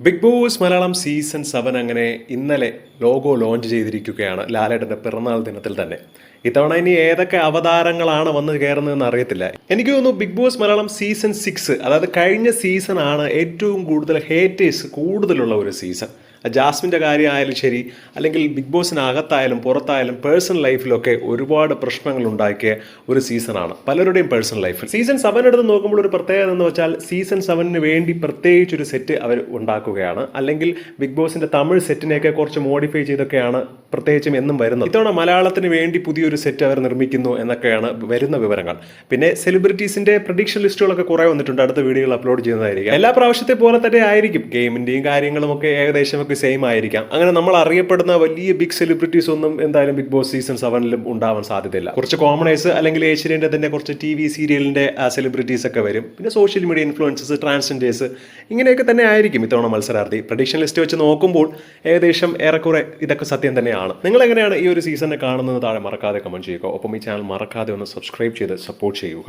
Big boss Malayalam season seven അങ്ങനെ ഇന്നലെ logo launch ചെയ്തിരിക്കുകയാണ് ലാലേട്ടന്റെ പിറന്നാൾ ദിനത്തിൽ തന്നെ. ഇത്തവണ ഇനി ഏതൊക്കെ അവതാരങ്ങളാണ് വന്ന് കയറുന്നതെന്ന് അറിയത്തില്ല. എനിക്ക് തോന്നുന്നു big boss Malayalam season six അതായത് കഴിഞ്ഞ സീസൺ ആണ് ഏറ്റവും കൂടുതൽ ഹേറ്റേഴ്സ് കൂടുതലുള്ള ഒരു സീസൺ ജാസ്മിന്റെ കാര്യമായാലും ശരി അല്ലെങ്കിൽ ബിഗ് ബോസിനകത്തായാലും പുറത്തായാലും പേഴ്സണൽ ലൈഫിലൊക്കെ ഒരുപാട് പ്രശ്നങ്ങൾ ഉണ്ടാക്കിയ ഒരു സീസണാണ്. പലരുടെയും പേഴ്സണൽ ലൈഫിൽ സീസൺ സെവൻ എടുത്ത് നോക്കുമ്പോൾ ഒരു പ്രത്യേകത എന്ന് വെച്ചാൽ സീസൺ സെവനിന് വേണ്ടി പ്രത്യേകിച്ച് ഒരു സെറ്റ് അവർ ഉണ്ടാക്കുകയാണ്. അല്ലെങ്കിൽ ബിഗ് ബോസിന്റെ തമിഴ് സെറ്റിനെയൊക്കെ കുറച്ച് മോഡിഫൈ ചെയ്തൊക്കെയാണ് പ്രത്യേകിച്ചും എന്നും വരുന്നത്. ഇത്തവണ മലയാളത്തിന് വേണ്ടി പുതിയൊരു സെറ്റ് അവർ നിർമ്മിക്കുന്നു എന്നൊക്കെയാണ് വരുന്ന വിവരങ്ങൾ. പിന്നെ സെലിബ്രിറ്റീസിന്റെ പ്രഡിക്ഷൻ ലിസ്റ്റുകളൊക്കെ കുറെ വന്നിട്ടുണ്ട്. അടുത്ത വീഡിയോകൾ അപ്ലോഡ് ചെയ്യുന്നതായിരിക്കും. എല്ലാ പ്രാവശ്യത്തെ പോലെ തന്നെ ആയിരിക്കും. ഗെയിമിന്റെയും കാര്യങ്ങളും ഒക്കെ ഏകദേശം ഒക്കെ സെയിം ആയിരിക്കാം. അങ്ങനെ നമ്മൾ അറിയപ്പെടുന്ന വലിയ ബിഗ് സെലിബ്രിറ്റീസ് ഒന്നും എന്തായാലും ബിഗ് ബോസ് സീസൺ സെവനിലും ഉണ്ടാവാൻ സാധ്യതയില്ല. കുറച്ച് കോമണേഴ്സ് അല്ലെങ്കിൽ ഏഷ്യന്റെ തന്നെ കുറച്ച് ടി വി സീരിയലിന്റെ സെലിബ്രിറ്റീസ് ഒക്കെ വരും. പിന്നെ സോഷ്യൽ മീഡിയ ഇൻഫ്ലുവൻസസ് ട്രാൻസ്ജെൻഡേഴ്സ് ഇങ്ങനെയൊക്കെ തന്നെ ആയിരിക്കും ഇത്തവണ മത്സരാർത്ഥി. പ്രഡിക്ഷൻ ലിസ്റ്റ് വെച്ച് നോക്കുമ്പോൾ ഏകദേശം ഏറെക്കുറെ ഇതൊക്കെ സത്യം തന്നെയാണ്. നിങ്ങൾ എങ്ങനെയാണ് ഈ ഒരു സീസണിനെ കാണുന്നത് താഴെ മറക്കാതെ കമന്റ് ചെയ്യുക. ഒപ്പം ഈ ചാനൽ മറക്കാതെ ഒന്ന് സബ്സ്ക്രൈബ് ചെയ്ത് സപ്പോർട്ട് ചെയ്യുക.